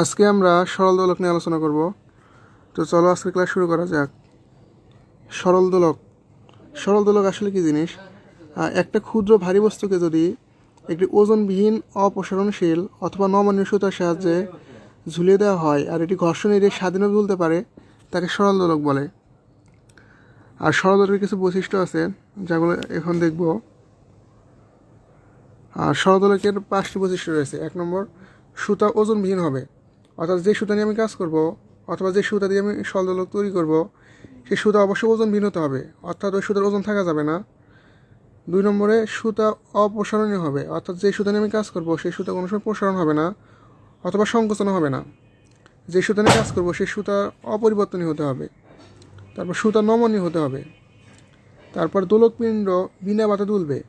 আজকে আমরা সরল দোলক নিয়ে আলোচনা করব। তো চলো আজকে ক্লাস শুরু করা যাক। সরল দোলক। সরল দোলক আসলে কি জিনিস? একটা ক্ষুদ্র ভারী বস্তুকে যদি একটি ওজনবিহীন, অপসারণশীল অথবা নমনীয় সুতার সাহায্যে ঝুলিয়ে দেওয়া হয় আর এটি ঘর্ষণ এড়িয়ে স্বাধীনভাবে তুলতে পারে, তাকে সরল দোলক বলে। আর সরল দোলকের কিছু বৈশিষ্ট্য আছে, যেগুলো এখন দেখব। আর সরদোলকের পাঁচটি বৈশিষ্ট্য রয়েছে। এক নম্বর, সুতা ওজনবিহীন হবে। অর্থাৎ যে সুতা নিয়ে আমি কাজ করব, অথবা যে সুতা দিয়ে আমি সরদোলক তৈরি করব সেই সুতা অবশ্যই ওজনবিহীন হতে হবে। অর্থাৎ ওই সুতার ওজন থাকা যাবে না। দুই নম্বরে, সুতা অপসারণীয় হবে। অর্থাৎ যে সুতা নিয়ে আমি কাজ করব সেই সুতা কোনো সময় প্রসারণ হবে না, অথবা সংকোচন হবে না। যে সুতা নিয়ে কাজ করব সেই সুতা অপরিবর্তনীয় হতে হবে। তারপর সুতা নমনীয় হতে হবে। তারপর দোলকপিণ্ড বিনা বাতা দুলবে।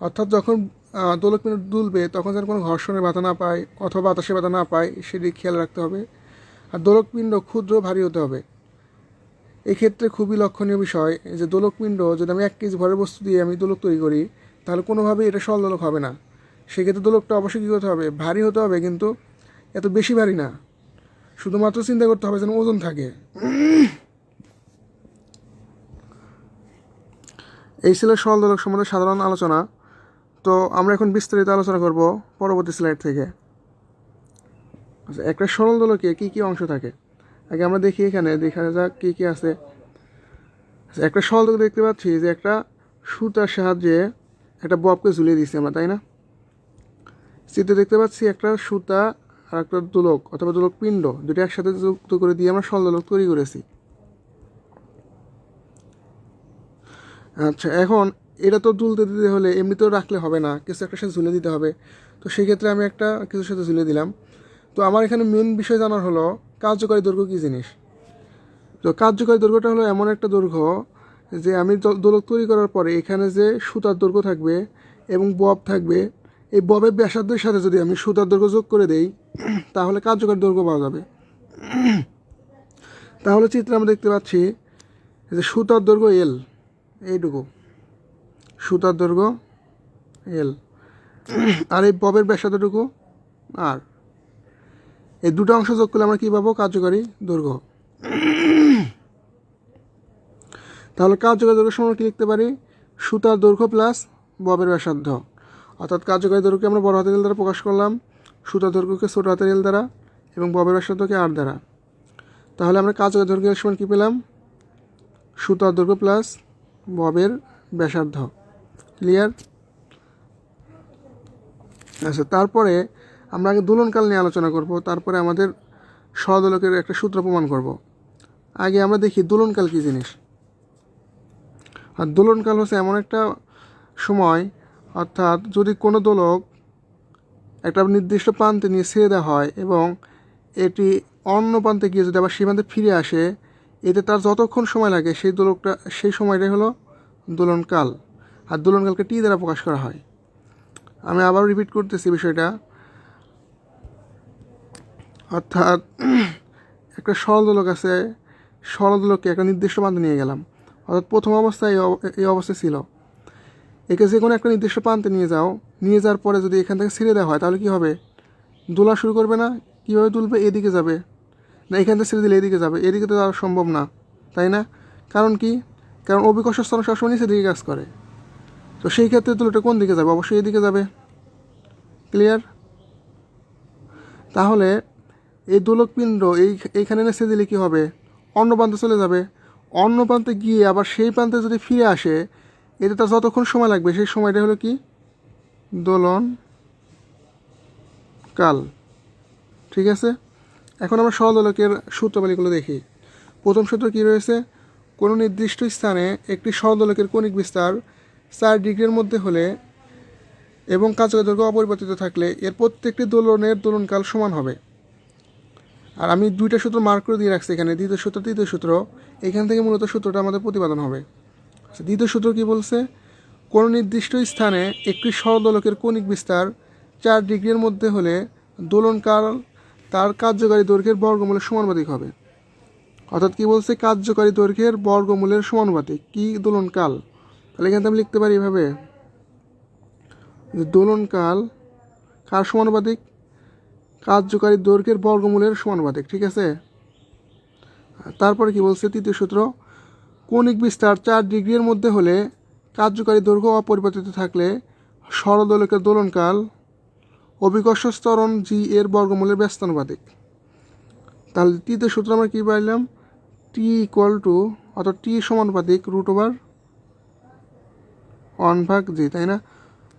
অর্থাৎ যখন আহ, দোলকপিণ্ড দুলবে তখন যেন কোনো ঘর্ষণের বাধা না পায় অথবা বাতাসের বাধা না পায় সেটি খেয়াল রাখতে হবে। আর দোলকপিণ্ড ক্ষুদ্র ভারী হতে হবে। এক্ষেত্রে খুবই লক্ষণীয় বিষয় যে দোলকপিণ্ড যদি আমি এক কেজি ভরের বস্তু দিয়ে আমি দোলক তৈরি করি তাহলে কোনোভাবেই এটা সরল দোলক হবে না। সেক্ষেত্রে দোলকটা অবশ্যই কী করতে হবে? ভারী হতে হবে কিন্তু এত বেশি ভারী না। শুধুমাত্র চিন্তা করতে হবে যেন ওজন থাকে। এই ছিল সরল দোলক সম্বন্ধে সাধারণ আলোচনা। তো আমরা এখন বিস্তারিত আলোচনা করব পরবর্তী স্লাইড থেকে। আচ্ছা একটা সরল দোলকে কী কী অংশ থাকে? আগে আমরা দেখি এখানে দেখা যাক কী কী আছে। আচ্ছা, একটা সরল দোলক দেখতে পাচ্ছি যে একটা সুতার সাহায্যে একটা ববকে ঝুলিয়ে দিচ্ছি আমরা তাই না? চিত্রে দেখতে পাচ্ছি একটা সুতা আর একটা দোলক অথবা দোলক পিণ্ড দুটো একসাথে যুক্ত করে দিয়ে আমরা সরল দোলক তৈরি করেছি। আচ্ছা এখন এটা তো তুলতে দিতে হলে এমনিতেও রাখলে হবে না, কিছু একটা সাথে ঝুলে দিতে হবে। তো সেই ক্ষেত্রে আমি একটা কিছুর সাথে ঝুলে দিলাম। তো আমার এখানে মেন বিষয় জানার হলো, কার্যকারী দৈর্ঘ্য কী জিনিস? তো কার্যকারী দৈর্ঘ্যটা হলো এমন একটা দৈর্ঘ্য যে আমি দোলক তৈরি করার পরে এখানে যে সুতার দৈর্ঘ্য থাকবে এবং বব থাকবে, এই ববের ব্যাসার্ধের সাথে যদি আমি সুতার দৈর্ঘ্য যোগ করে দেই, তাহলে কার্যকারী দৈর্ঘ্য পাওয়া যাবে। তাহলে চিত্রে আমরা দেখতে পাচ্ছি যে সুতার দৈর্ঘ্য এল এইটুকু। সুতার দৈর্ঘ্য এল আর এই ববের ব্যাসার্ধটুকু আর। এই দুটো অংশ যোগ করলে আমরা কী পাবো? কার্যকারী দৈর্ঘ্য তাহলে কার্যকারী দৈর্ঘ্য সময় কী লিখতে পারি? সুতার দৈর্ঘ্য প্লাস ববের ব্যাসার্ধ। অর্থাৎ কার্যকারী দৈর্ঘ্যকে আমরা বড় হাতের এল দ্বারা প্রকাশ করলাম সুতার দৈর্ঘ্যকে ছোট হাতের এল দ্বারা এবং ববের ব্যাসার্ধকে আর দ্বারা। তাহলে আমরা কার্যকারী দৈর্ঘ্যের সমান কী পেলাম? সুতার দৈর্ঘ্য প্লাস ববের ব্যাসার্ধ। ক্লিয়ার আচ্ছা তারপরে আমরা আগে দোলনকাল নিয়ে আলোচনা করব, তারপরে আমাদের সদোলকের একটা সূত্র প্রমাণ করব। আগে আমরা দেখি দোলনকাল কী জিনিস। আর দোলনকাল হচ্ছে এমন একটা সময়, অর্থাৎ যদি কোনো দোলক একটা নির্দিষ্ট প্রান্তে নিয়ে ছেড়ে দেওয়া হয় এবং এটি অন্য প্রান্তে গিয়ে যদি আবার সীমান্তে ফিরে আসে, এতে তার যতক্ষণ সময় লাগে, সেই দোলকটা, সেই সময়টাই হলো দোলনকাল। আর দোলনকালকে টি দ্বারা প্রকাশ করা হয়। আমি আবার রিপিট করতেছি বিষয়টা। অর্থাৎ একটা সরল দোলক আছে সরল দোলককে একটা নির্দিষ্ট প্রান্তে নিয়ে গেলাম। অর্থাৎ প্রথম অবস্থায় এই অব- এই অবস্থায় ছিল। একে যে কোনো একটা নির্দিষ্ট প্রান্তে নিয়ে যাও। নিয়ে যাওয়ার পরে যদি এখান থেকে ছেড়ে দেওয়া হয়, তাহলে কি হবে? দোলা শুরু করবে না? কীভাবে তুলবে এদিকে যাবে। না, এখান থেকে ছেড়ে দিলে এদিকে যাবে। এদিকে তো যাওয়া সম্ভব না। তাই না? কারণ কি? কারণ অভিকর্ষ স্তর সবসময় নিচের দিকে কাজ করে। তো সেই ক্ষেত্রে তুলোটা কোন দিকে যাবে? অবশ্যই এদিকে যাবে। ক্লিয়ার তাহলে এই দোলকপিণ্ড, এই এইখানে এসে দিলে কী হবে? অন্য প্রান্তে চলে যাবে। অন্য প্রান্তে গিয়ে আবার সেই প্রান্তে যদি ফিরে আসে, এতে তার যতক্ষণ সময় লাগবে, সেই সময়টা হলো কি? দোলন কাল। ঠিক আছে? এখন আমরা সদোলকের সূত্রমালিগুলো দেখি। প্রথম সূত্র কী রয়েছে? কোনো নির্দিষ্ট স্থানে একটি সদোলকের কণিক বিস্তার চার ডিগ্রির মধ্যে হলে এবং কার্যকর দৈর্ঘ্য অপরিবর্তিত থাকলে এর প্রত্যেকটি দোলনের দোলনকাল সমান হবে। আর আমি দুইটা সূত্র মার্ক করে দিয়ে রাখছি এখানে দ্বিতীয় সূত্র তৃতীয় সূত্র। এখান থেকে মূলত সূত্রটা আমাদের প্রতিপাদন হবে। আচ্ছা, দ্বিতীয় সূত্র কি বলছে? কোনো নির্দিষ্ট স্থানে একটি সরদোলকের কণিক বিস্তার চার ডিগ্রির মধ্যে হলে দোলনকাল তার কার্যকারী দৈর্ঘ্যের বর্গমূলের সমানুপাতিক হবে। অর্থাৎ কি বলছে? কার্যকারী দৈর্ঘ্যের বর্গমূলের সমানুপাতিক। কি দোলনকাল? তাহলে এখানে আমি লিখতে পারি এভাবে। যে দোলনকাল কার সমানুপাতিক? কার্যকারী দৈর্ঘ্যের বর্গমূলের সমানুপাতিক, ঠিক আছে? তারপরে কি বলছে? তৃতীয় সূত্র, কৌণিক বিস্তার চার ডিগ্রির মধ্যে হলে কার্যকারী দৈর্ঘ্য অপরিবর্তিত থাকলে সরলদোলকের দোলনকাল অভিকর্ষ স্তরণ জি এর বর্গমূলের ব্যস্তানুপাতিক। তাহলে তৃতীয় সূত্র আমরা কী পাইলাম? টি ইকুয়াল টু অর্থাৎ টি সমানুপাতিক রুট ওভার ওয়ান ভাগ জি, তাই না?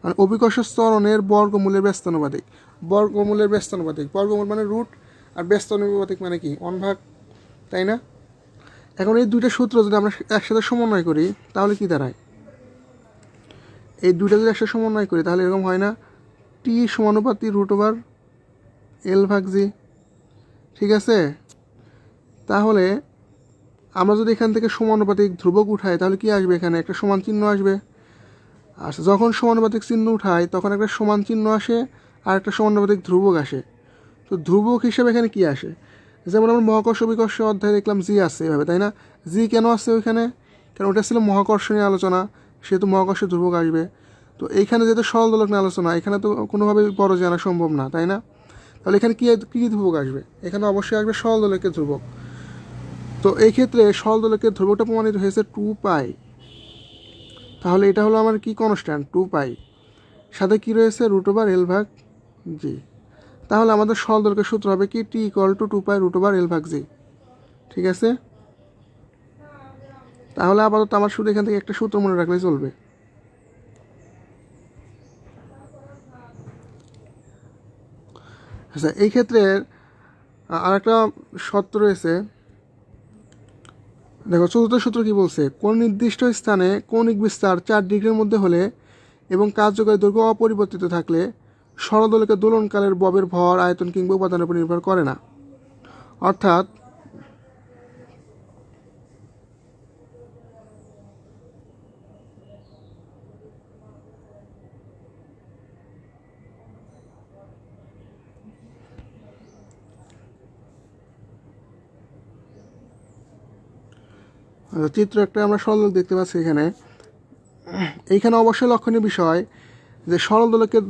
মানে অভিকর্ষ স্তরণের বর্গমূলের ব্যস্তানুপাতিক। বর্গমূলের ব্যস্তানুপাতিক। বর্গমূল মানে রুট, আর ব্যস্তানুপাতিক মানে কি? ওয়ান ভাগ তাই না? এখন এই দুইটা সূত্র যদি আমরা একসাথে সমন্বয় করি, তাহলে কি দাঁড়ায়? এই দুইটা যদি একসাথে সমন্বয় করি, তাহলে এরকম হয় না? টি সমানুপাতি রুট ওভার এল ভাগ জি। ঠিক আছে? তাহলে আমরা যদি এখান থেকে সমানুপাতিক ধ্রুবক উঠাই, তাহলে কি আসবে এখানে? একটা সমান চিহ্ন আসবে। আচ্ছা যখন সমানুপাতিক চিহ্ন উঠায়, তখন একটা সমান চিহ্ন আসে আর একটা সমানুপাতিক ধ্রুবক আসে। তো ধ্রুবক হিসেবে এখানে কি আসে? যেমন আমরা মহাকর্ষ বিকর্ষ অধ্যায়ে দেখলাম জি আছে এভাবে, তাই না? জি কেন আসছে ওইখানে? কারণ ওটা ছিল মহাকর্ষ নিয়ে আলোচনা, সেহেতু মহাকর্ষ ধ্রুবক আসবে। তো এইখানে যেহেতু সরল দোলক নিয়ে আলোচনা, এখানে তো কোনোভাবেই বড় জানা সম্ভব না, তাই না? তাহলে এখানে কী কী ধ্রুবক আসবে? এখানে অবশ্যই আসবে সরল দোলকের ধ্রুবক। তো এই ক্ষেত্রে সরল দোলকের ধ্রুবকটা প্রমাণিত হয়েছে টু পাই তাহলে এটা হলো আমার কি কনস্ট্যান্ট টু পাই সাথে কি রয়েছে? রুট ওভার এল ভাগ জি তাহলে আমাদের সরল দোলকের সূত্র হবে কি? T equal to two pi root over L ভাগ জি ঠিক আছে? তাহলে আপাতত আমার শুধু এখান থেকে একটা সূত্র মনে রাখলেই চলবে। আচ্ছা এই ক্ষেত্রে আর একটা শর্ত রয়েছে। দেখো, চতুর্থ সূত্র কি বলছে? কোন নির্দিষ্ট স্থানে কৌণিক বিস্তার চার ডিগ্রির মধ্যে হলে এবং কার্যকরী দৈর্ঘ্য অপরিবর্তিত থাকলে সরদলকে দোলনকালের ববের ভর আয়তন কিংবা উপাদানের উপর নির্ভর করে না। অর্থাৎ চিত্র একটা আমরা সরলদোলক দেখতে পাচ্ছি এখানে। এইখানে অবশ্যই লক্ষণীয় বিষয় যে সরল দোলকের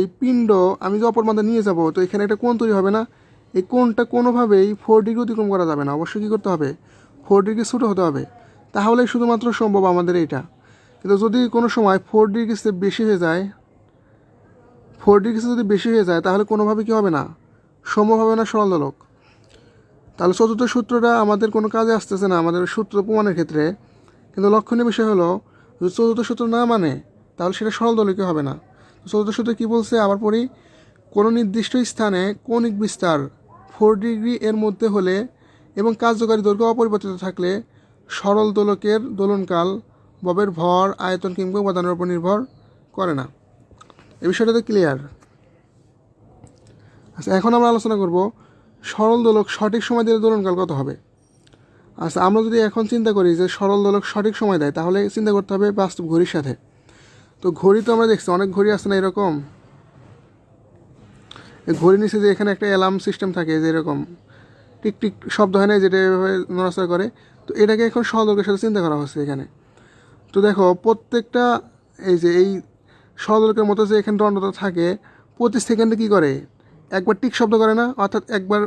এই পিণ্ড আমি যে অপর মাথা নিয়ে যাব, তো এখানে একটা কোণ তৈরি হবে না। এই কোণটা কোনোভাবেই ফোর ডিগ্রি অতিক্রম করা যাবে না। অবশ্যই কী করতে হবে? ফোর ডিগ্রি ছোটো হতে হবে। তাহলে শুধুমাত্র সম্ভব আমাদের এইটা। কিন্তু যদি কোনো সময় ফোর ডিগ্রি বেশি হয়ে যায় ফোর ডিগ্রি যদি বেশি হয়ে যায়, তাহলে কোনোভাবে কী হবে না? সম্ভব হবে না সরল দোলক তাহলে চতুর্থ সূত্রটা আমাদের কোনো কাজে আসতেছে না, আমাদের সূত্র প্রমাণের ক্ষেত্রে। কিন্তু লক্ষণীয় বিষয় হলো, যদি চতুর্থ সূত্র না মানে তাহলে সেটা সরল দলকে হবে না। চতুর্থ সূত্র কী বলছে? আবার পড়ি, কোনো নির্দিষ্ট স্থানে কৌণিক বিস্তার ফোর ডিগ্রি এর মধ্যে হলে এবং কার্যকারী দৈর্ঘ্য অপরিবর্তিত থাকলে সরল দোলকের দোলনকাল ববের ভর, আয়তন কিংবা উপাদানের উপর নির্ভর করে না। এ বিষয়টা তো ক্লিয়ার আচ্ছা এখন আমরা আলোচনা করব সরল দোলক সঠিক সময় দিলে দোলনকাল কত হবে? আচ্ছা আমরা যদি এখন চিন্তা করি যে সরল দোলক সঠিক সময় দেয়, তাহলে চিন্তা করতে হবে বাস্তব ঘড়ির সাথে। তো ঘড়ি তো আমরা দেখছি, অনেক ঘড়ি আছে না এরকম? ঘড়ি নিচে যে এখানে একটা অ্যালার্ম সিস্টেম থাকে যে এরকম, টিক টিক শব্দ হয় না যেটা এভাবে নড়াচড়া করে, তো এটাকে এখন সরল দোলকের সাথে চিন্তা করা হচ্ছে এখানে। তো দেখো, প্রত্যেকটা এই যে এই সরলকের মতো যে এখানে দণ্ডটা থাকে, প্রতি সেকেন্ডে কী করে? একবার টিক শব্দ করে না, অর্থাৎ একবার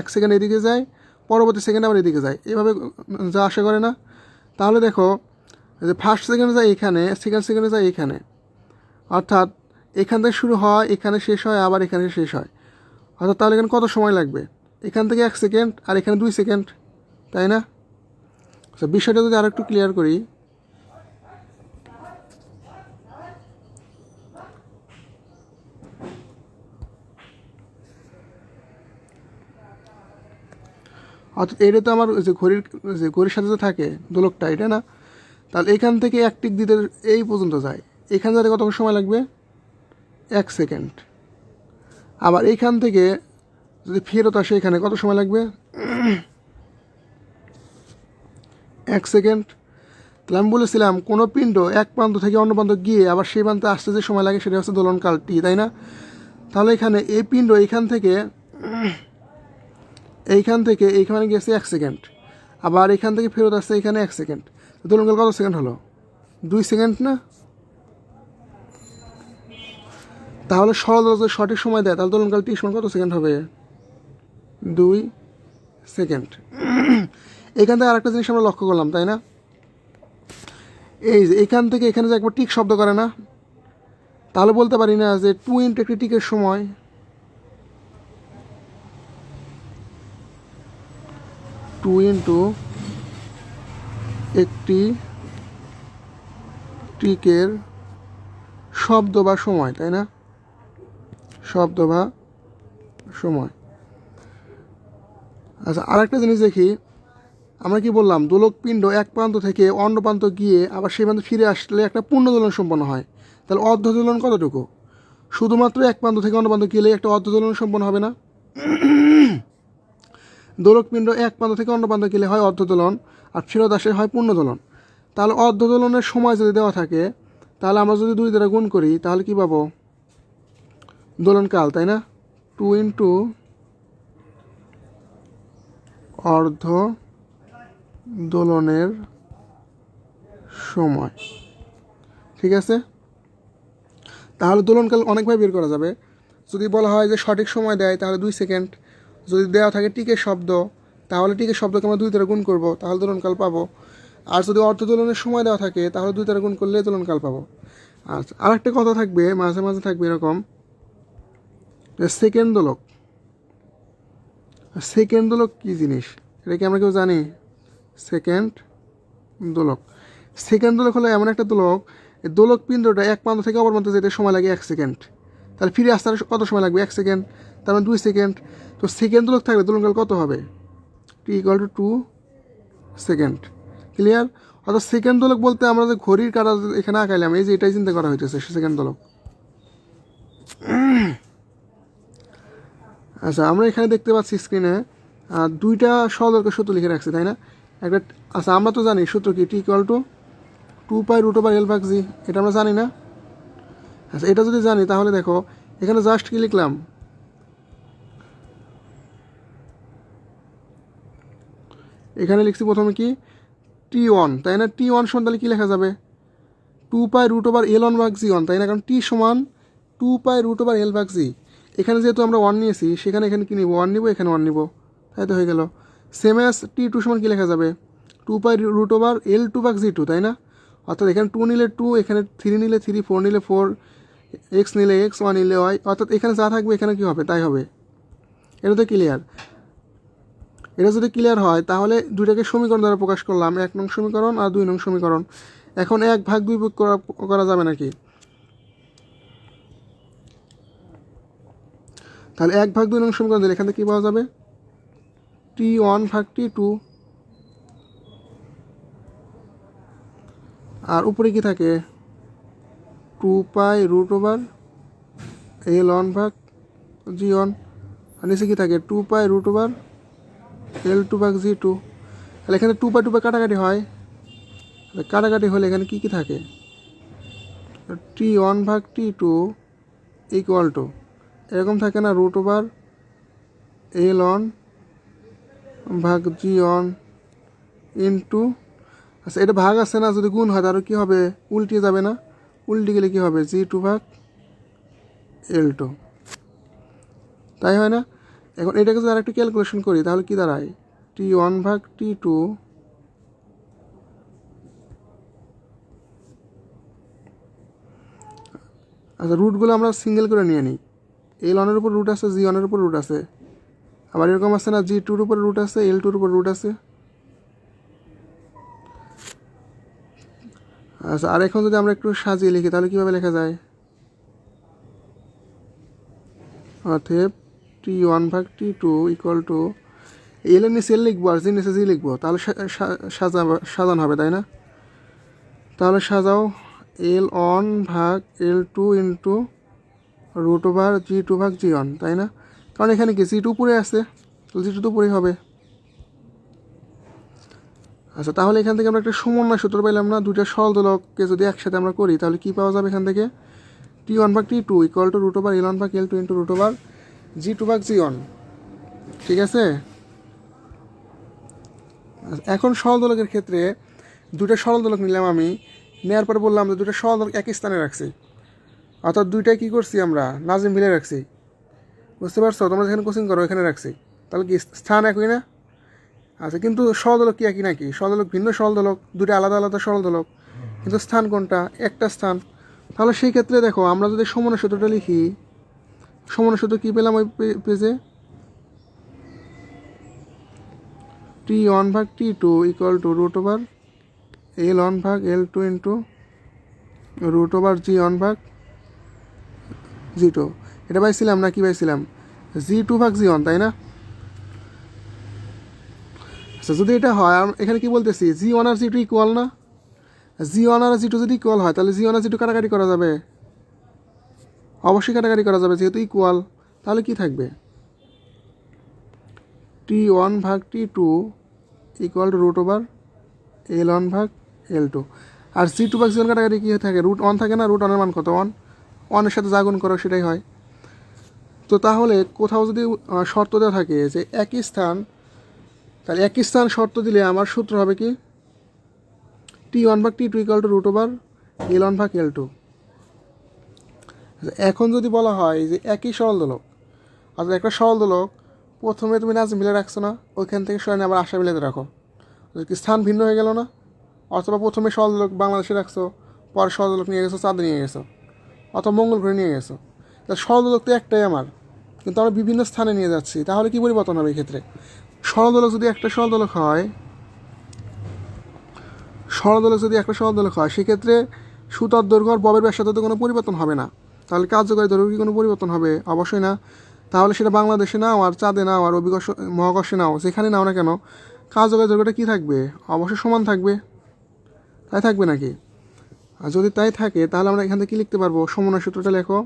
এক সেকেন্ড এদিকে যায়, পরবর্তী সেকেন্ড আবার এদিকে যায়। এভাবে যা আশা করে না। তাহলে দেখো, যে ফার্স্ট সেকেন্ডে যায় এখানে সেকেন্ড সেকেন্ডে যায় এখানে। অর্থাৎ এখান থেকে শুরু হয়, এখানে শেষ হয়, আবার এখানে শেষ হয়। অর্থাৎ তাহলে এখানে কত সময় লাগবে? এখান থেকে এক সেকেন্ড, আর এখানে দুই সেকেন্ড, তাই না? আচ্ছা বিষয়টা যদি আরেকটু ক্লিয়ার করি অর্থাৎ এটা তো আমার যে ঘড়ির যে ঘড়ির সাথে যে থাকে দোলকটা, এটা না? তাহলে এখান থেকে এক টিক দিতে এই পর্যন্ত যায়। এখান থেকে কতক্ষণ সময় লাগবে? এক সেকেন্ড। আবার এইখান থেকে যদি ফেরত আসে এখানে কত সময় লাগবে? এক সেকেন্ড। তাহলে আমি বলেছিলাম, কোনো পিণ্ড এক প্রান্ত থেকে অন্য প্রান্ত গিয়ে আবার সেই প্রান্তে আসতে যে সময় লাগে সেটা হচ্ছে দোলনকাল টি তাই না? তাহলে এখানে এই পিণ্ড এইখান থেকে এইখান থেকে এইখানে গেছে এক সেকেন্ড আবার এখান থেকে ফেরত আসছে এখানে এক সেকেন্ড দোলনকাল কত সেকেন্ড হলো? দুই সেকেন্ড না? তাহলে সরল যদি সঠিক সময় দেয়, তাহলে দোলনকাল টি সমান কত সেকেন্ড হবে? দুই সেকেন্ড এখান থেকে আরেকটা জিনিস আমরা লক্ষ্য করলাম, তাই না? এই যে এখান থেকে এখানে যে একবার টিক শব্দ করে না, তাহলে বলতে পারি না যে টু ইন্টু টিকের সময় টু ইন্টু একটি টিকের শব্দ বা সময়, তাই না? শব্দ বা সময়। আচ্ছা আরেকটা জিনিস দেখি। আমরা কি বললাম দোলক পিণ্ড এক প্রান্ত থেকে অন্য প্রান্ত গিয়ে আবার সেই প্রান্ত ফিরে আসলে একটা পূর্ণ দোলন সম্পন্ন হয়। তাহলে অর্ধ দোলন কতটুকু? শুধুমাত্র এক প্রান্ত থেকে অন্য প্রান্ত গেলে একটা অর্ধ দোলন সম্পন্ন হবে না? দোলক পিণ্ড এক প্রান্ত থেকে অন্য প্রান্ত গেলে হয় অর্ধ দোলন আর ফেরত আসে হয় পূর্ণ দোলন তাহলে অর্ধদোলনের সময় যদি দেওয়া থাকে, তাহলে আমরা যদি দুই দ্বারা গুণ করি, তাহলে কী পাবো? দোলনকাল, তাই না? টু ইন্টু অর্ধ দোলনের সময়। ঠিক আছে? তাহলে দোলনকাল অনেকভাবে বের করা যাবে। যদি বলা হয় যে সঠিক সময় দেয়, তাহলে দুই সেকেন্ড। যদি দেওয়া থাকে টিকের শব্দ, তাহলে টিকের শব্দকে আমরা দুই দ্বারা গুণ করব, তাহলে দোলনকাল পাবো। আর যদি অর্ধ দোলনের সময় দেওয়া থাকে, তাহলে দুই দ্বারা গুণ করলে দোলনকাল পাবো। আচ্ছা আরেকটা কথা থাকবে, মাঝে মাঝে থাকবে এরকম। সেকেন্ড দোলক। সেকেন্ড দোলক কী জিনিস? এটা কি আমরা কেউ জানি? সেকেন্ড দোলক। সেকেন্ড দোলক হলো এমন একটা দোলক দোলক পিণ্ডটা এক প্রান্ত থেকে অপর প্রান্তে যেতে সময় লাগে এক সেকেন্ড তাহলে ফিরে আসতে কত সময় লাগবে? এক সেকেন্ড তার মানে দুই সেকেন্ড তো সেকেন্ড দোলক থাকলে দোলনকাল কত হবে? T equal to two second clear অর্থাৎ সেকেন্ড দোলক বলতে আমরা যে ঘড়ির কাটা এখানে আঁকাইলাম, এই যে এটাই চিন্তা করা হইতেছে সেকেন্ড দোলক আচ্ছা আমরা এখানে দেখতে পাচ্ছি স্ক্রিনে দুইটা সদরকে সূত্র লিখে রাখছি, তাই না? একটা আচ্ছা আমরা তো জানি সূত্র কি? T equal to two pi root over L ভাগ জি এটা আমরা জানি না। আচ্ছা এটা যদি জানি, তাহলে দেখো, এখানে জাস্ট কি লিখলাম? এখানে লিখছি প্রথমে কি? টি ওয়ান তাই না? টি ওয়ান সমান তাহলে কী লেখা যাবে? Two pi root over L one ভাগ জি ওয়ান তাই না? কারণ টি সমান two pi root over L ভাগ জি এখানে যেহেতু আমরা ওয়ান নিয়েছি, সেখানে এখানে কী নিব? ওয়ান নিব, এখানে ওয়ান নিব। তাই তো হয়ে গেল। সেম এস টি টু সমান কী লেখা যাবে? Two pi root over L two ভাগ জি টু তাই না? অর্থাৎ এখানে টু নিলে টু এখানে থ্রি নিলে থ্রি ফোর নিলে ফোর এক্স নিলে এক্স ওয়ান নিলে ওয়াই অর্থাৎ এখানে যা থাকবে এখানে কী হবে? তাই হবে। এটা তো ক্লিয়ার এটা যদি ক্লিয়ার হয়, তাহলে দুইটাকে সমীকরণ দ্বারা প্রকাশ করলাম। এক নং সমীকরণ আর দুই নং সমীকরণ। এখন এক ভাগ দুই ভাগ করা যাবে নাকি? তাহলে এক ভাগ দুই নং সমীকরণ দিলে এখান থেকে কী পাওয়া যাবে? টি ওয়ান ভাগ টি টু আর উপরে কি থাকে? Two pi root over L one ভাগ, জি ওয়ান আর নিচে কি থাকে? Two pi root over, L two ভাগ, জি টু। তাহলে এখানে টু পাই টু পাই কাটাকাটি হয়। কাটাকাটি হলে এখানে কী কী থাকে? টি ওয়ান ভাগ, টি টু ইকুয়াল টু এরকম থাকে না, রুট ওভার এল ওয়ান ভাগ, জি ওয়ান ইন্টু। আচ্ছা এটা ভাগ আছে না, যদি গুণ হয় তাহলে কী হবে? উল্টে যাবে না? উল্টে গেলে কী হবে? জি টু ভাগ এল টু তাই হয় না? এখন এটাকে যদি আরেকটু ক্যালকুলেশন করি, তাহলে কী দাঁড়ায়? টি ওয়ান ভাগ টি টু আচ্ছা রুটগুলো আমরা সিঙ্গেল করে নিয়ে নিই। এল ওয়ানের উপর রুট আছে জি ওয়ানের উপর রুট আছে। আবার এরকম আছে না জি টুর উপর রুট আছে এল টুর উপর রুট আছে? আচ্ছা আর এখন যদি আমরা একটু সাজিয়ে লিখি, তাহলে কীভাবে লেখা যায়? অতএব টি ওয়ান ভাগ T two equal to L এর নিচে এল লিখব আর জি নিচে জি লিখব, তাহলে সাজা, সাজানো হবে, তাই না? তাহলে সাজাও এল ওয়ান ভাগ L two into root over G two ভাগ জি ওয়ান তাই না? কারণ এখানে কি জি টু উপরে আছে? জি টু তো উপরেই হবে। আচ্ছা তাহলে এখান থেকে আমরা একটা সমন্বয় সূত্র পাইলাম না? দুইটা সরল দোলককে যদি একসাথে আমরা করি তাহলে কী পাওয়া যাবে এখান থেকে? টি ওয়ান ভাগ T two equal to root over L one ভাগ L two into root over G two ভাগ জি ওয়ান ঠিক আছে? আচ্ছা, এখন সরল দোলকের ক্ষেত্রে দুটো সরল দোলক নিলাম আমি। নেওয়ার পরে বললাম যে দুটো সরল দোলক একই স্থানে রাখছি। অর্থাৎ দুইটাই কী করছি আমরা? নাজিম মিলে রাখছি। বুঝতে পারছ? তোমরা যেখানে কোচিং করো এখানে রাখছি। তাহলে কি স্থান একই না? আচ্ছা কিন্তু সহদলক কি একই নাকি? সহদলক ভিন্ন সহদলক দুটো আলাদা আলাদা সহদলক। কিন্তু স্থান কোনটা? একটা স্থান। তাহলে সেই ক্ষেত্রে দেখো, আমরা যদি সমনের সূত্রটা লিখি সমনের সূত্র কী পেলাম ওই পেজে? টি ওয়ান ভাগ T two equal to root over L one ভাগ L two into root over G one ভাগ জি টু। এটা পাইছিলাম না কি পাইছিলাম? জি টু ভাগ জি ওয়ান, তাই না? আচ্ছা যদি এটা হয় এখানে কি বলতেছি? জি ওয়ান আর জি টু ইকুয়াল না? জি ওয়ান আর জি টু যদি ইকুয়াল হয়, তাহলে জি ওয়ান আর জি টু কাটাকাটি করা যাবে। অবশ্যই কাটাকাটি করা যাবে, যেহেতু ইকুয়াল তাহলে কি থাকবে? টি ওয়ান ভাগ T two equal to root over L one ভাগ এল টু আর জি টু ভাগ জি ওয়ান কাটাকাটি কী থাকে? রুট ওয়ান থাকে না? রুট ওয়ানের মান কত? ওয়ান ওয়ানের সাথে জাগুন করো, সেটাই হয়। তো তাহলে কোথাও যদি শর্ত দেওয়া থাকে যে একই স্থান তাহলে একই স্থান শর্ত দিলে আমার সূত্র হবে কি? টি ওয়ান ভাগ T two equal to root over L one ভাগ এল টু এখন যদি বলা হয় যে একই সরল দোলক, অর্থাৎ একটা সরল দোলক, প্রথমে তুমি নাচ মিলে রাখছো না, ওইখান থেকে সরে আবার আশা মিলাতে রাখো। কি স্থান ভিন্ন হয়ে গেল না? অথবা প্রথমে সরল দোলক বাংলাদেশে রাখছো, পরে সরল দোলক নিয়ে গেছো, চাঁদে নিয়ে গেছো, অথবা মঙ্গল গ্রহে নিয়ে গেছো। তাহলে সরল দোলক তো একটাই আমার, কিন্তু আমরা বিভিন্ন স্থানে নিয়ে যাচ্ছি, তাহলে কী পরিবর্তন হবে এই ক্ষেত্রে সরল দোলক যদি একটা সরল দোলক হয় সরল দোলক যদি একটা সরল দোলক হয়, সেক্ষেত্রে সুতার দৈর্ঘ্য আর ববের তো কোনো পরিবর্তন হবে না। তাহলে কার্যকরী দৈর্ঘ্য কি কোনো পরিবর্তন হবে? অবশ্যই না। তাহলে সেটা বাংলাদেশে নাও আর চাঁদে নাও আর অভিকর্ষ, মহাকর্ষে নাও। যেখানে নাও না কেন? কার্যকরী দৈর্ঘ্যটা কী থাকবে? অবশ্যই সমান থাকবে। তাই থাকবে নাকি? আর যদি তাই থাকে, তাহলে আমরা এখান থেকে কী লিখতে পারব? সমন্বয় সূত্রটা লেখো।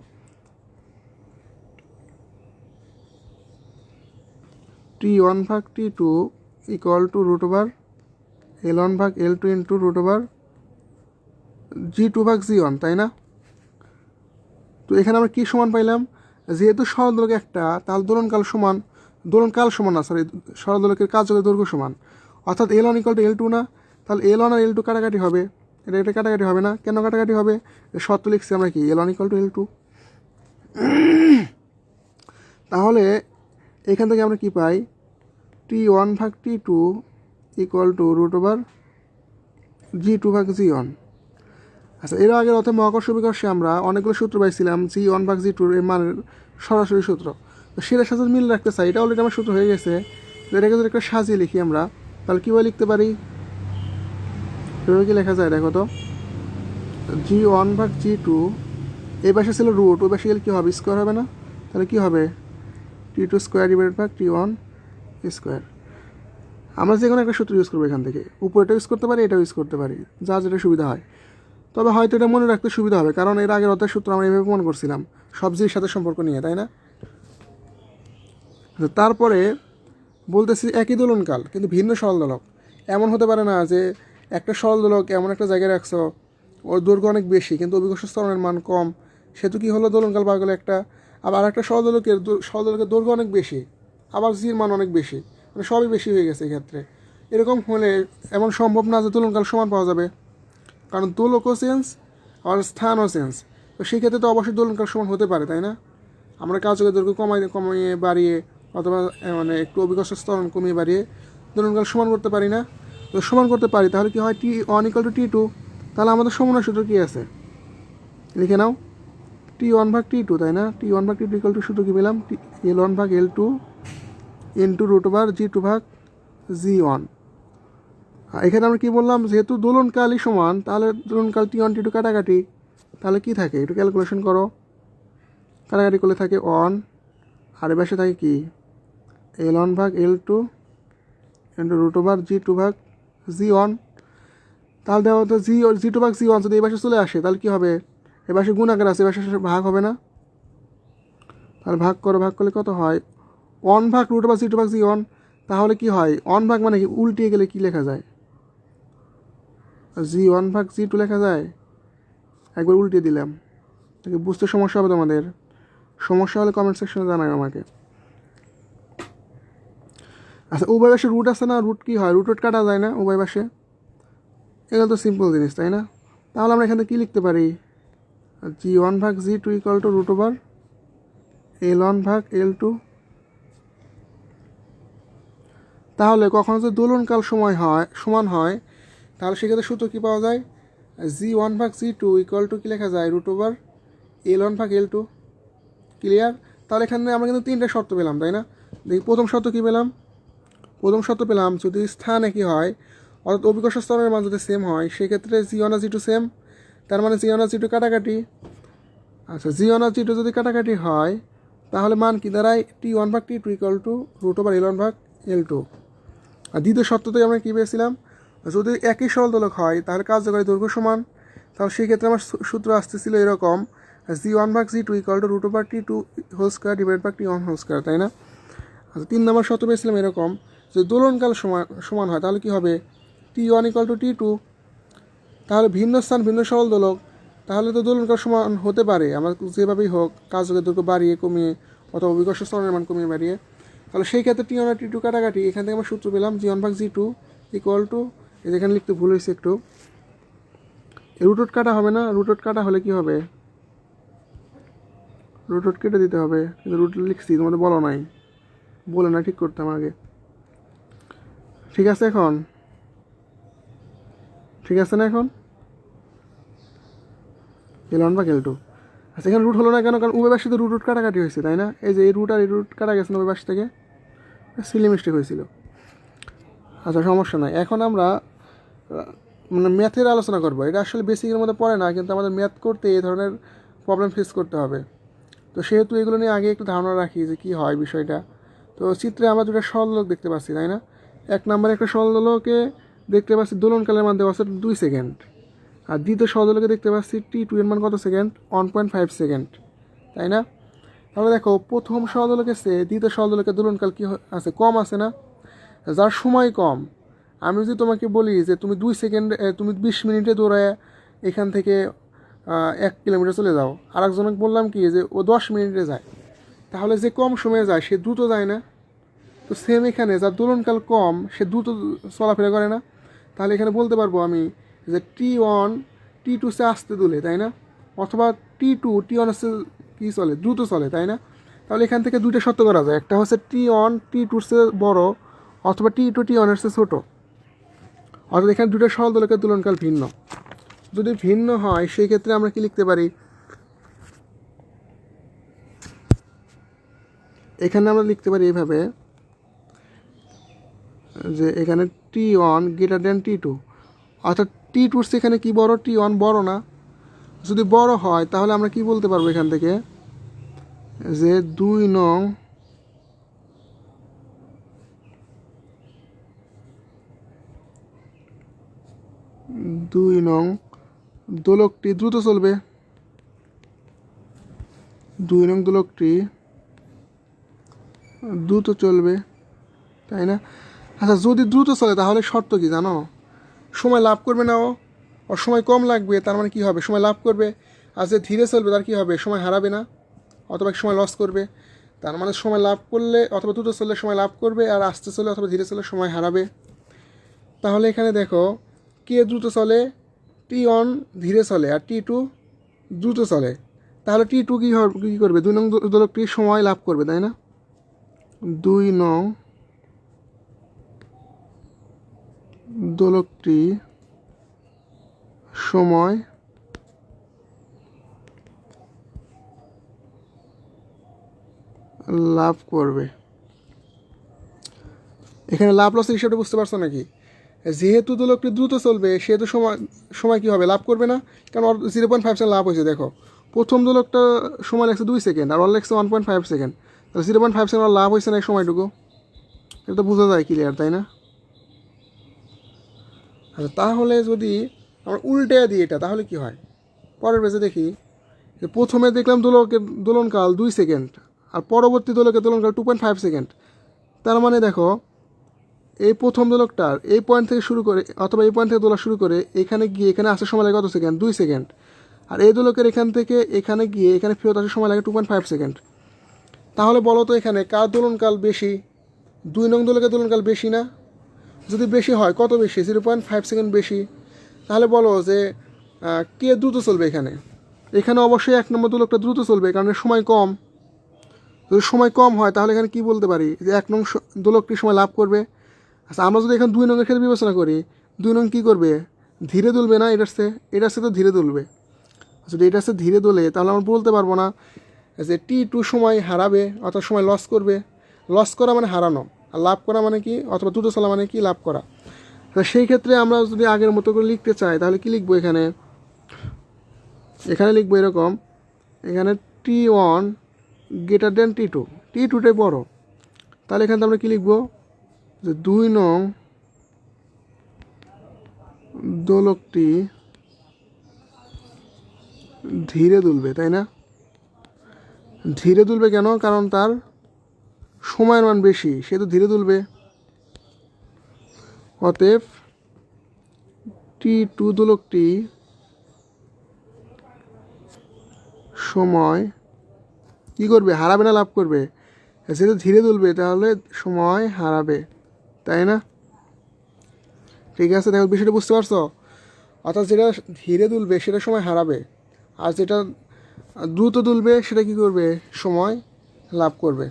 টি ওয়ান ভাগ T two equal to root over L one ভাগ L two into root over G two ভাগ জি ওয়ান তাই না? তো এখানে আমরা কী সমান পাইলাম? যেহেতু সরদোলক একটা, তাহলে দোলনকাল সমান দোলনকাল সমান না সরি সরদোলকের কার্যকরী দৈর্ঘ্য সমান। অর্থাৎ L one equal to L two না, তাহলে এল ওয়ান আর এল টু কাটাকাটি হবে। এটা এটা কাটাকাটি হবে না। কেন কাটাকাটি হবে? শর্ত লিখছি আমরা কি? L one equal to L two তাহলে এখান থেকে আমরা কি পাই? টি ওয়ান ভাগ T two equal to root over G two ভাগ জি ওয়ান। আচ্ছা এর আগের অর্থে মহাকর্ষ বিকর্ষে আমরা অনেকগুলো সূত্র পাইছিলাম, জি ওয়ান ভাগ জি টুর এর মানের সরাসরি সূত্র। তো সেটার সাথে মিল রাখতে চাই, এটা অলরেডি আমার সূত্র হয়ে গেছে। এটাকে যদি একটা সাজিয়ে লিখি আমরা, তাহলে কীভাবে লিখতে পারি? এভাবে কি লেখা যায় দেখো তো? জি ওয়ান ভাগ জি টু, এই পাশে ছিল রুট, ওই পাশে গেলে কী হবে? স্কোয়ার হবে না? তাহলে কী হবে? টি টু স্কোয়ার ডিভাইড ভাগ টি ওয়ান স্কোয়ার। আমরা যে কোনো একটা সূত্র ইউজ করব এখান থেকে। উপরেটা ইউজ করতে পারি, এটাও ইউজ করতে পারি। যা যেটা সুবিধা হয়। তবে হয়তো এটা মনে রাখতে সুবিধা হবে, কারণ এর আগের অধ্যায় সূত্র আমরা এইভাবে মনে করছিলাম। সবজির সাথে সম্পর্ক নিয়ে, তাই না? তো তারপরে বলতেছি একই দোলনকাল, কিন্তু ভিন্ন সরল দোলক এমন হতে পারে না যে একটা সরল দোলক এমন একটা জায়গায় রাখছো, ওর দৈর্ঘ্য অনেক বেশি, কিন্তু অভিকর্ষ স্তরণের মান কম। সেহেতু কি হলো? দোলনকাল পাওয়া গেলো একটা। আবার একটা সরল দোলকের সরল দোলকের দৈর্ঘ্য অনেক বেশি। আবার জির মান অনেক বেশি। মানে সবই বেশি হয়ে গেছে এক্ষেত্রে। এরকম হলে এমন সম্ভব না যে দোলনকাল সমান পাওয়া যাবে। কারণ দোলকও চেঞ্জ আর স্থানও চেঞ্জ তো সেই ক্ষেত্রে তো অবশ্যই দোলনকাল সমান হতে পারে, তাই না? আমরা কার্যকর দৈর্ঘ্য কমাই কমিয়ে বাড়িয়ে অথবা মানে একটু অভিকর্ষ স্তরণ কমিয়ে বাড়িয়ে দোলনকাল সমান করতে পারি না। তো সমান করতে পারি, তাহলে কি হয়? T one equal to T two তাহলে আমাদের সমন্বয় সূত্র কী আছে? লিখে নাও। টি ওয়ান ভাগ টি টু তাই না? টি ওয়ান ভাগ টি টু ইকাল টু সূত্র কী পেলাম? টি এল ওয়ান ভাগ L two into root over G two ভাগ জি ওয়ান। এখানে আমরা কি বললাম, যেহেতু দোলনকালই সমান, তাহলে দোলনকাল টি ওয়ান, টি টু কাটাকাটি, তাহলে কি থাকে? একটু ক্যালকুলেশন করো। কাটাকাটি করলে থাকে অন আর পাশে থাকে কি? এল ওয়ান ভাগ L two into root over G two ভাগ জি ওয়ান। তাহলে দেওয়া হতো জি জি টু ভাগ জি ওয়ান যদি এই পাশে চলে আসে, তাহলে কী হবে? এ পাশে গুণ আকার আছে, এ পাশে ভাগ হবে না। তাহলে ভাগ করো, ভাগ করলে কত হয়? ওয়ান ভাগ রুট ওভার জি টু ভাগ ওয়ান তাহলে কি হয়? অন ভাগ মানে কি? উল্টিয়ে গেলে কি লেখা যায়? জি ওয়ান ভাগ জি টু লেখা যায়? একবার উল্টিয়ে দিলাম। তাকে বুঝতে সমস্যা হবে তোমাদের। সমস্যা হলে কমেন্ট সেকশনে জানাই আমাকে। আচ্ছা উভয় পাশে রুট আছে না? রুট কি হয়? রুট রুট কাটা যায় না উভয় পাশে? এগুলো তো সিম্পল জিনিস, তাই না? তাহলে আমরা এখানে কী লিখতে পারি? জি ওয়ান ভাগ G two equal to root over L one ভাগ এল টু তাহলে কখনো যদি দোলনকাল সময় হয়, সমান হয়, তাহলে সেক্ষেত্রে সূত্র কী পাওয়া যায়? জি ওয়ান ভাগ জি টু ইকুয়াল টু কী লেখা যায়? রুট ওভার এল ওয়ান ভাগ এল টু ক্লিয়ার তাহলে এখানে আমরা কিন্তু তিনটে শর্ত পেলাম, তাই না? দেখি, প্রথম শর্ত কী পেলাম? প্রথম শর্ত পেলাম, যদি স্থান একই হয়, অর্থাৎ অভিকর্ষ স্তরের মান যদি সেম হয়, সেক্ষেত্রে G one G two same তার মানে জি ওয়ান জি টু কাটাকাটি। আচ্ছা জি ওয়ান জি টু যদি কাটাকাটি হয়, তাহলে মান কি দাঁড়ায়? টি ওয়ান ভাগ T two equal to root over L one ভাগ এল টু আর দ্বিতীয় শর্ততে আমরা কী পেয়েছিলাম? যদি একই সরল দোলক হয়, তাহলে কার্যকারী দৈর্ঘ্য সমান। তাহলে সেই ক্ষেত্রে আমার সূত্র আসতেছিল এরকম জি ওয়ান ভাগ G two equal to root over T two whole square divide ভাগ টি ওয়ান হোল স্কোয়ার তাই না? আচ্ছা তিন নম্বর শর্ত পেয়েছিলাম এরকম যদি দোলনকাল সমান সমান হয়, তাহলে কী হবে? T one equal to T two তাহলে ভিন্ন স্থান, ভিন্ন সরল দোলক তাহলে তো দোলনকাল সমান হতে পারে। আমরা যেভাবেই হোক কাজকে দৈর্ঘ্য বাড়িয়ে কমিয়ে, অথবা অভিকর্ষ স্তরের মান কমিয়ে বাড়িয়ে তাহলে সেই ক্ষেত্রে টি ওয়ান আর টি টু কাটাকাটি, এখান থেকে আমরা সূত্র পেলাম জি ওয়ান ভাগ জি টু ইকুয়াল টু এই যেখানে লিখতে ভুল হয়েছে একটু। রুট রুটট কাটা হবে না রুট রুটট কাটা হলে কি হবে? রুট রুটট কেটে দিতে হবে, কিন্তু রুট লিখছি, তোমাদের বলো নাই। বলে না, ঠিক করতাম আগে। ঠিক আছে এখন? ঠিক আছে না এখন? এল ওয়ান বা এল টু আচ্ছা এখানে রুট হলো না কেন? কারণ পাশে তো রুট রুট কাটাকাটি হয়েছে, তাই না? এই যে এই রুট আর এই রুট কাটা গেছে না পাশ থেকে? সিলি মিস্টেক হয়েছিল। আচ্ছা সমস্যা নাই। এখন আমরা মানে ম্যাথের আলোচনা করব। এটা আসলে বেসিকের মধ্যে পড়ে না, কিন্তু আমাদের ম্যাথ করতে এই ধরনের প্রবলেম ফেস করতে হবে। তো সেহেতু এগুলো নিয়ে আগে একটু ধারণা রাখি যে কী হয় বিষয়টা। তো চিত্রে আমরা দুটো সরলোক দেখতে পাচ্ছি, তাই না? এক নম্বরে একটা সরলোকে দেখতে পাচ্ছি দোলনকালের মান দেওয়া আছে দুই সেকেন্ড। আর দ্বিতীয় সরলোকে দেখতে পাচ্ছি টি টু এর মান কত second? One point five second, তাই না? তাহলে দেখো, প্রথম সরদলকের চেয়ে দ্বিতীয় সরদলকের দোলনকাল কী আছে? কম আছে না? যার সময় কম, আমি যদি তোমাকে বলি যে তুমি দুই সেকেন্ড তুমি বিশ মিনিটে দৌড়ায় এখান থেকে এক কিলোমিটার চলে যাও। আর একজনকে বললাম কি যে ও দশ মিনিটে যায়। তাহলে যে কম সময়ে যায়, সে দ্রুত যায় না। তো সেম এখানে, যার দোলনকাল কম, সে দ্রুত চলাফেরা করে না। তাহলে এখানে বলতে পারব আমি যে T one T to say আসতে দুলে, তাই না? অথবা টি টু টি ওয়ান হচ্ছে কী চলে? দ্রুত চলে, তাই না? তাহলে এখান থেকে দুইটা সত্য করা যায়। একটা হচ্ছে টি ওয়ান টি টুর বড় অথবা টি টু টি ওয়ানের চেয়ে ছোটো। অর্থাৎ এখানে দুটো সরল দোলকের তুলনকাল ভিন্ন। যদি ভিন্ন হয়, সেই ক্ষেত্রে আমরা কি লিখতে পারি? এখানে আমরা লিখতে পারি এইভাবে যে এখানে T one greater than T two অর্থাৎ টি টুর সেখানে কি বড়? টি ওয়ান বড় না। যদি বড় হয়, তাহলে আমরা কি বলতে পারব এখান থেকে? যে দুই নং দুই নং দোলকটি দ্রুত চলবে। দুই নং দোলকটি দ্রুত চলবে, তাই না? আচ্ছা যদি দ্রুত চলে, তাহলে শর্ত কি জানো? সময় লাভ করবে না ও। ওর সময় কম লাগবে, তার মানে কী হবে? সময় লাভ করবে, আর যে ধীরে চলবে, তার কী হবে? সময় হারাবে না, অথবা সময় লস করবে। তার মানে সময় লাভ করলে, অথবা দ্রুত চললে সময় লাভ করবে, আর আস্তে চলে অথবা ধীরে চললে সময় হারাবে। তাহলে এখানে দেখো, কে দ্রুত চলে? টি ওয়ান ধীরে চলে, আর টি টু দ্রুত চলে। তাহলে টি টু কী হবে কী করবে? দুই নং দোলকটি সময় লাভ করবে, তাই না? দুই নং দোলকটি সময় লাভ করবে। এখানে লাভ লসের হিসাবটা বুঝতে পারছ নাকি? যেহেতু দোলকটি দ্রুত চলবে, সেহেতু সময় সময় কী হবে? লাভ করবে না, কারণ ওর জিরো পয়েন্ট ফাইভ সেকেন্ড লাভ হয়েছে, দেখো। প্রথম দোলকটা সময় লাগছে দুই সেকেন্ড, আর ওর লাগছে ওয়ান পয়েন্ট ফাইভ সেকেন্ড। তাহলে জিরো পয়েন্ট ফাইভ সেকেন্ড লাভ হয়েছে না এই সময়টুকু? এটা তো বোঝা যায় ক্লিয়ার তাই না? আচ্ছা তাহলে যদি আমরা উল্টে দিই এটা, তাহলে কি হয়? পরের পেজে দেখি, যে প্রথমে দেখলাম দোলকের দোলনকাল দুই সেকেন্ড আর পরবর্তী দোলকের দোলনকাল টু পয়েন্ট ফাইভ সেকেন্ড তার মানে দেখো, এই প্রথম দোলকটার এই পয়েন্ট থেকে শুরু করে, অথবা এই পয়েন্ট থেকে দোলা শুরু করে, এখানে গিয়ে এখানে আসার সময় লাগে কত সেকেন্ড দুই সেকেন্ড আর এই দোলকের এখান থেকে এখানে গিয়ে এখানে ফেরত আসার সময় লাগে টু পয়েন্ট ফাইভ সেকেন্ড তাহলে বলো তো এখানে কার দোলনকাল বেশি? দুই নং দোলকের দোলনকাল বেশি না? যদি বেশি হয়, কত বেশি? জিরো পয়েন্ট ফাইভ সেকেন্ড বেশি। তাহলে বলো যে কে দ্রুত চলবে এখানে? এখানে অবশ্যই এক নম্বর দোলকটা দ্রুত চলবে, কারণ সময় কম। যদি সময় কম হয়, তাহলে এখানে কি বলতে পারি? যে এক নং দোলকটি সময় লাভ করবে। আচ্ছা আমরা যদি এখানে দুই নংয়ের ক্ষেত্রে বিবেচনা করি, দুই নং কী করবে? ধীরে দুলবে না এটার সে এটার সে তো ধীরে দুলবে। যদি এটার সে ধীরে দোলে, তাহলে আমরা বলতে পারব না যে টি টু সময় হারাবে অর্থাৎ সময় লস করবে। লস করা মানে হারানো। আর লাভ করা মানে কি? অথবা দ্রুত চলা মানে কি? লাভ করা। তো সেই ক্ষেত্রে আমরা যদি আগের মতো করে লিখতে চাই, তাহলে কি লিখব এখানে? এখানে লিখব এরকম, এখানে T one greater than T two T টুটাই বড়। তাহলে এখানে আমরা কী লিখব? যে দুই নং দোলকটি ধীরে দুলবে, তাই না? ধীরে দুলবে কেন? কারণ তার সময়ের মান বেশি, সে তো ধীরে দুলবে। অতএব টি টু দোলকটি সময় কি করবে? হারাবে না, লাভ করবে। যেহেতু ধীরে দুলবে, তাহলে সময় হারাবে, তাই না? ঠিক আছে, দেখো বিষয়টা বুঝতে পারছ? অর্থাৎ যেটা ধীরে দুলবে, সেটা সময় হারাবে। আর যেটা দ্রুত দুলবে, সেটা কি করবে? সময় লাভ করবে।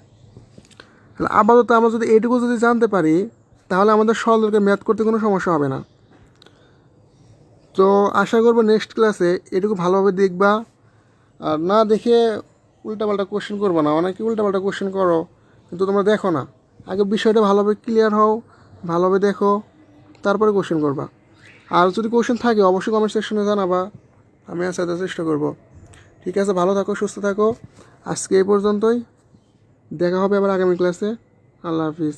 আপাতত আমরা যদি এটুকু যদি জানতে পারি তাহলে আমাদের সরলকে ম্যাথ করতে কোনো সমস্যা হবে না। তো আশা করব নেক্সট ক্লাসে এটুকু ভালোভাবে দেখবা। আর না দেখে উল্টাপাল্টা কোশ্চেন করব না। অনেকে উল্টাপাল্টা কোশ্চেন করো, কিন্তু তোমরা দেখো না। আগে বিষয়টা ভালোভাবে ক্লিয়ার হও, ভালোভাবে দেখো, তারপরে কোশ্চেন করবা। আর যদি কোশ্চেন থাকে, অবশ্যই কমেন্ট সেকশনে জানাবা। আমি আসার চেষ্টা করব। ঠিক আছে, ভালো থাকো, সুস্থ থাকো। আজকে এই পর্যন্তই। দেখা হবে আবার আগামী ক্লাসে আল্লাহ হাফিজ।